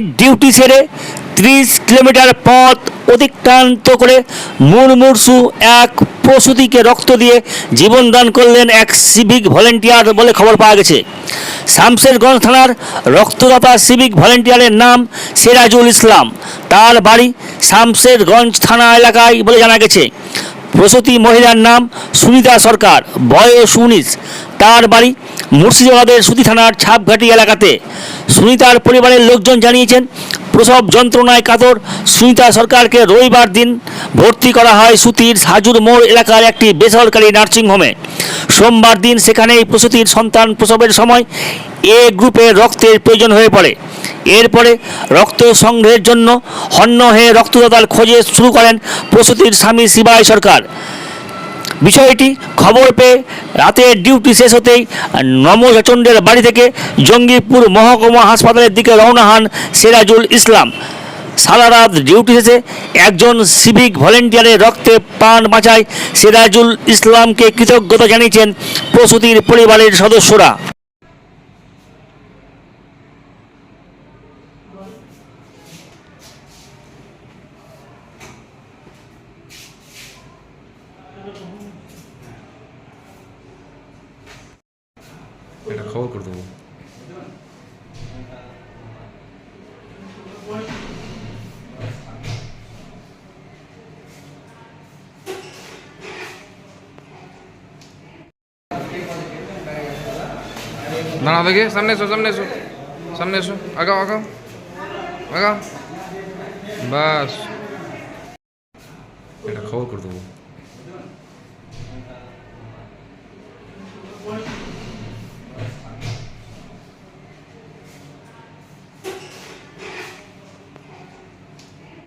Duty সেরে ত্রিশ kilometre পথ অতিক্রান্ত করে মুরমুরসু এক প্রসূতিকে রক্ত দিয়ে জীবনদান করলেন এক সিভিক ভলেন্টিয়ার বলে খবর পাওয়া গেছে। শামশেরগঞ্জ থানার রক্তদাতা সিভিক ভলেন্টিয়ারের নাম সিরাজুল ইসলাম। তার বাড়ি শামশেরগঞ্জ থানা এলাকায় বলে জানা গেছে। প্রসূতি মহিলার নাম সুনিতা সরকার। বয়স উনিশ। তার বাড়ি মুর্শিদাবাদের সুতি থানার ছাপঘাটি এলাকাতে। সুনিতার পরিবারের লোকজন জানিয়েছেন, প্রসব যন্ত্রণায় কাতর। সুনিতা সরকারকে রবিবার দিন ভর্তি করা হয় সুতির হাজুর মোড় এলাকার একটি বেসরকারি নার্সিংহোমে সোমবার দিন সেখানেই প্রসূতির সন্তান প্রসবের সময় এ গ্রুপের রক্তের প্রয়োজন হয়ে পড়ে। এরপরে রক্ত সংগ্রহের জন্য হন্য হয়ে রক্তদাতার খোঁজে শুরু করেন প্রসূতির স্বামী শিবাই সরকার। বিষয়টি খবর পেয়ে রাতের ডিউটি শেষ হতেই নমচন্ডের বাড়ি থেকে জঙ্গিপুর মহকুমা হাসপাতালের দিকে রওনা হন সিরাজুল ইসলাম। সারা রাত ডিউটি শেষে একজন সিভিক ভলেন্টিয়ারের রক্তে প্রাণ বাঁচায় সিরাজুল ইসলামকে কৃতজ্ঞতা জানিয়েছেন প্রসূতির পরিবারের সদস্যরা। এটা খবর করে দেবো দাঁড়া দেখে সামনে এসো সামনে এসো সামনে এসো আগাও আগাও আগাও বাস এটা খবর করে দেবো